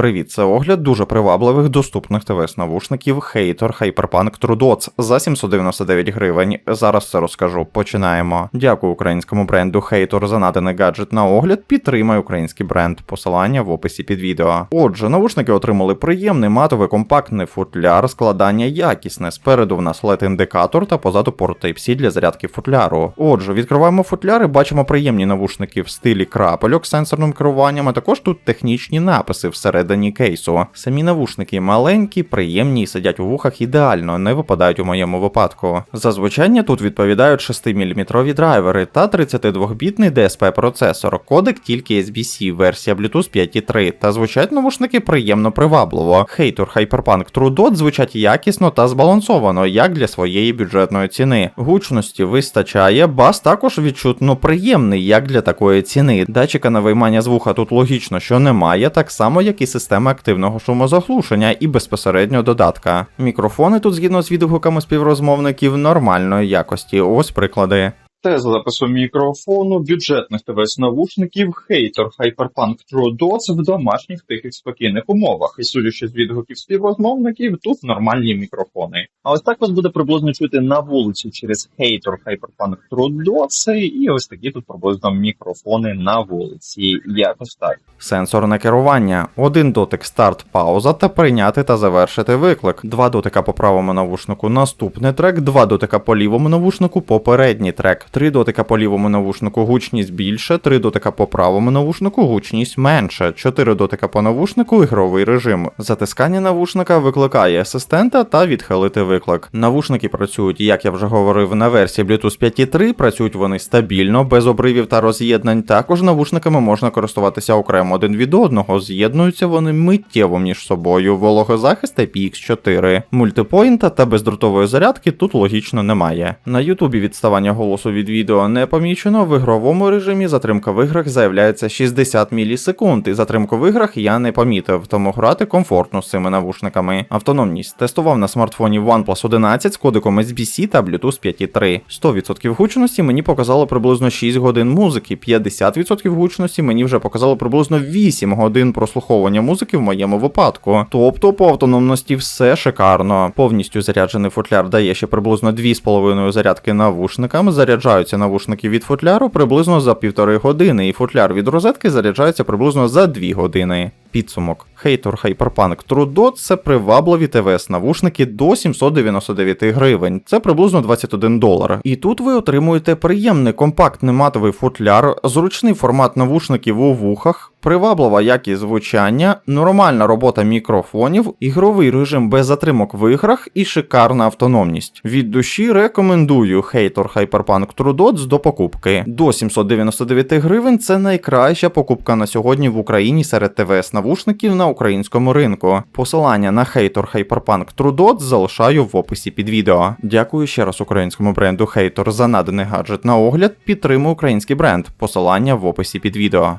Привіт, це огляд дуже привабливих доступних ТВС навушників Hater Hyperpunk True за 799 гривень. Зараз все розкажу. Починаємо. Дякую українському бренду Hater за наданий гаджет на огляд. Підтримай український бренд. Посилання в описі під відео. Отже, навушники отримали приємний матовий компактний футляр, складання якісне. Спереду в нас led індикатор та позаду порт Type-C для зарядки футляру. Отже, відкриваємо футляр і бачимо приємні навушники в стилі крапельок з сенсорним керуванням, а також тут технічні написи всередині кейсу. Самі навушники маленькі, приємні і сидять у вухах ідеально, не випадають у моєму випадку. За звучання тут відповідають 6-мм драйвери та 32-бітний DSP процесор, кодек тільки SBC, версія Bluetooth 5.3, та звучать навушники приємно привабливо. Hater Hyperpunk True звучать якісно та збалансовано, як для своєї бюджетної ціни. Гучності вистачає, бас також відчутно приємний, як для такої ціни. Датчика на виймання з вуха тут логічно, що немає, так само як і система активного шумозаглушення і безпосередньо додатка. Мікрофони тут, згідно з відгуками співрозмовників, нормальної якості. Ось приклади. Тест запису мікрофону, бюджетних ТВС навушників, хейтер Hyperpunk True Dots в домашніх тихих спокійних умовах. І судячи з відгуків співрозмовників, тут нормальні мікрофони. А ось так вас буде приблизно чути на вулиці через хейтер Hyperpunk True Dots, і ось такі тут приблизно мікрофони на вулиці. Якось так. Сенсорне керування, один дотик старт, пауза та прийняти та завершити виклик. Два дотика по правому навушнику наступний трек, два дотика по лівому навушнику попередній трек, три дотика по лівому навушнику гучність більше, три дотика по правому навушнику гучність менше, чотири дотика по навушнику ігровий режим. Затискання навушника викликає асистента та відхилити виклик. Навушники працюють, як я вже говорив, на версії Bluetooth 5.3, працюють вони стабільно, без обривів та роз'єднань. Також навушниками можна користуватися окремо один від одного, з'єднуються вони миттєво між собою. Вологозахист IPX4. Мультипоінта та бездротової зарядки тут логічно немає. На Ютубі відставання голосу від відео не помічено. В ігровому режимі затримка в іграх заявляється 60 мілісекунд, і затримку в іграх я не помітив, тому грати комфортно з цими навушниками. Автономність тестував на смартфоні OnePlus 11 з кодиком SBC та Bluetooth 5.3. 100% гучності мені показало приблизно 6 годин музики, 50% гучності мені вже показало приблизно 8 годин прослуховування музики в моєму випадку. Тобто по автономності все шикарно. Повністю заряджений футляр дає ще приблизно 2,5 зарядки навушникам. Заряджаються навушники від футляру приблизно за півтори години, і футляр від розетки заряджається приблизно за 2 години. Підсумок. Hater Hyperpunk True – це привабливі ТВС навушники до 799 гривень. Це приблизно 21 долар. І тут ви отримуєте приємний компактний матовий футляр, зручний формат навушників у вухах, приваблива якість звучання, нормальна робота мікрофонів, ігровий режим без затримок в іграх і шикарна автономність. Від душі рекомендую Hater Hyperpunk True Dots до покупки. До 799 гривень це найкраща покупка на сьогодні в Україні серед ТВС навушників на українському ринку. Посилання на Hater Hyperpunk True залишаю в описі під відео. Дякую ще раз українському бренду Hater за наданий гаджет на огляд. Підтримуй український бренд. Посилання в описі під відео.